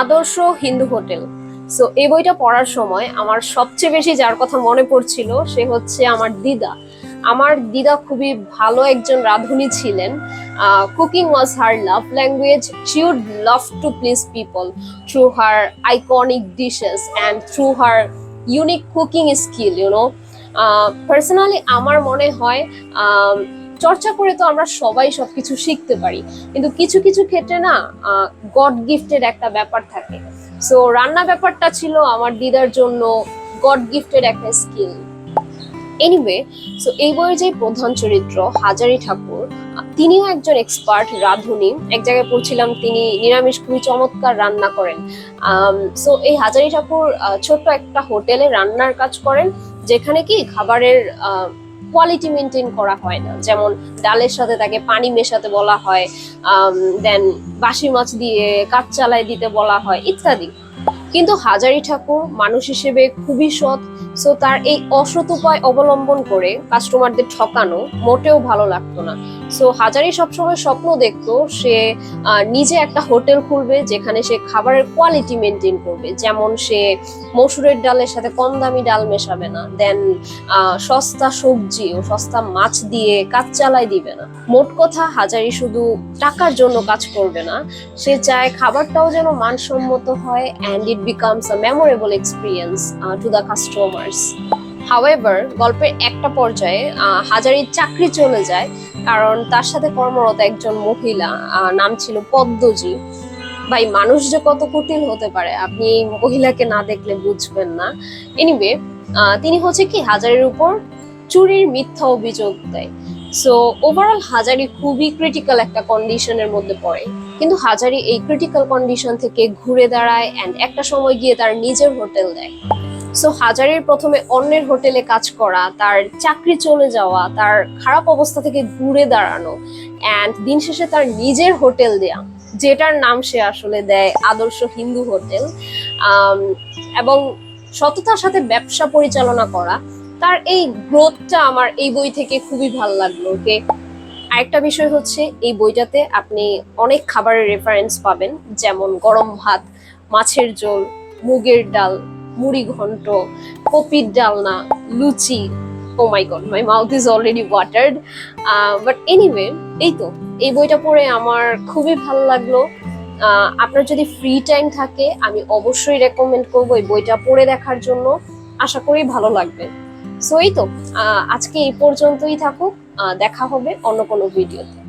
আদর্শ Hindu hotel. So এই বইটা পড়ার সময় আমার সবচেয়ে বেশি যার কথা মনে পড়ছিল সে হচ্ছে আমার দিদা। আমার দিদা খুবই ভালো একজন রাঁধুনি ছিলেন। Cooking was her love language she would love to please people through her iconic dishes and through her unique cooking skill you know personally আমার মনে হয় চর্চা করে তো আমরা সবাই সবকিছু শিখতে পারি। কিন্তু কিছু কিছু ক্ষেত্রে না গড গিফটের একটা ব্যাপার থাকে। সো রান্না ব্যাপারটা ছিল আমার দিদার জন্য গড গিফটের একটা স্কিল এনিওয়ে সো এই বইয়ের যে প্রধান চরিত্র, হাজারি ঠাকুর, তিনিও একজন এক্সপার্ট রাঁধুনি। এক জায়গায় পড়ছিলাম, তিনি নিরামিষ খুবই চমৎকার রান্না করেন। সো এই হাজারি ঠাকুর ছোট্ট একটা হোটেলে রান্নার কাজ করেন, যেখানে কি খাবারের কোয়ালিটি মেনটেন করা হয় না। যেমন ডালের সাথে তাকে পানি মেশাতে বলা হয় দেন বাসি মাছ দিয়ে কাঠ চালায় দিতে বলা হয় ইত্যাদি। কিন্তু হাজারি ঠাকুর মানুষ হিসেবে খুবই সৎ। সো তার এই অসৎ উপায় অবলম্বন করে কাস্টমারদের ঠকানো মোটেও ভালো লাগতো না। সো হাজারি সবসময় স্বপ্ন দেখতো সে নিজে একটা হোটেল খুলবে যেখানে সে খাবারের কোয়ালিটি মেনটেন করবে। যেমন সে মসুরের ডালের সাথে কম দামি ডাল মেশাবে না দেন সস্তা সবজি ও সস্তা মাছ দিয়ে কাজ চালাই দিবে না। মোট কথা, হাজারি শুধু টাকার জন্য কাজ করবে না, সে চায় খাবারটাও যেন মানসম্মত হয় and it becomes a memorable experience to the customers however গল্পের একটা পর্যায়ে হাজারির চাকরি চলে যায়, কারণ তার সাথে কর্মরত একজন মহিলা নাম ছিল পদ্মজি। ভাই, মানুষ যে কত কুটিল হতে পারে, আপনি এই মহিলাকে না দেখলে বুঝবেন না। এনিওয়ে তিনি হচ্ছে কি, হাজারের উপর চুরির মিথ্যা অভিযোগ দেয়। সো ওভারঅল হাজারি খুবই ক্রিটিক্যাল একটা কন্ডিশনের মধ্যে পড়ে। কিন্তু হাজারি এই ক্রিটিক্যাল কন্ডিশন থেকে ঘুরে দাঁড়ায় অ্যান্ড একটা সময় গিয়ে তার নিজের হোটেল দেয়। সো হাজারের প্রথমে অন্যের হোটেলে কাজ করা, তার চাকরি চলে যাওয়া, তার খারাপ অবস্থা থেকে ঘুরে দাঁড়ানো অ্যান্ড দিন শেষে তার নিজের হোটেল দেয়া, যেটার নাম সে আসলে দেয় আদর্শ হিন্দু হোটেল এবং সততার সাথে ব্যবসা পরিচালনা করা। তার এই গ্রোথটা আমার এই বই থেকে খুবই ভালো লাগল যে আরেকটা বিষয় হচ্ছে, এই বইটাতে আপনি অনেক খাবারের রেফারেন্স পাবেন, যেমন গরম ভাত, মাছের ঝোল, মুগের ডাল মুড়ি ঘন্ট, কপির ডালনা, লুচি ও my god my mouth is already watered but anyway এই তো, এই বইটা পড়ে আমার খুবই ভালো লাগল। আপনার যদি ফ্রি টাইম থাকে, আমি অবশ্যই রেকমেন্ড করব এই বইটা পড়ে দেখার জন্য। আশা করি ভালো লাগবে। সো এই তো আজকে এই পর্যন্তই থাকুক। দেখা হবে অন্য কোনো ভিডিওতে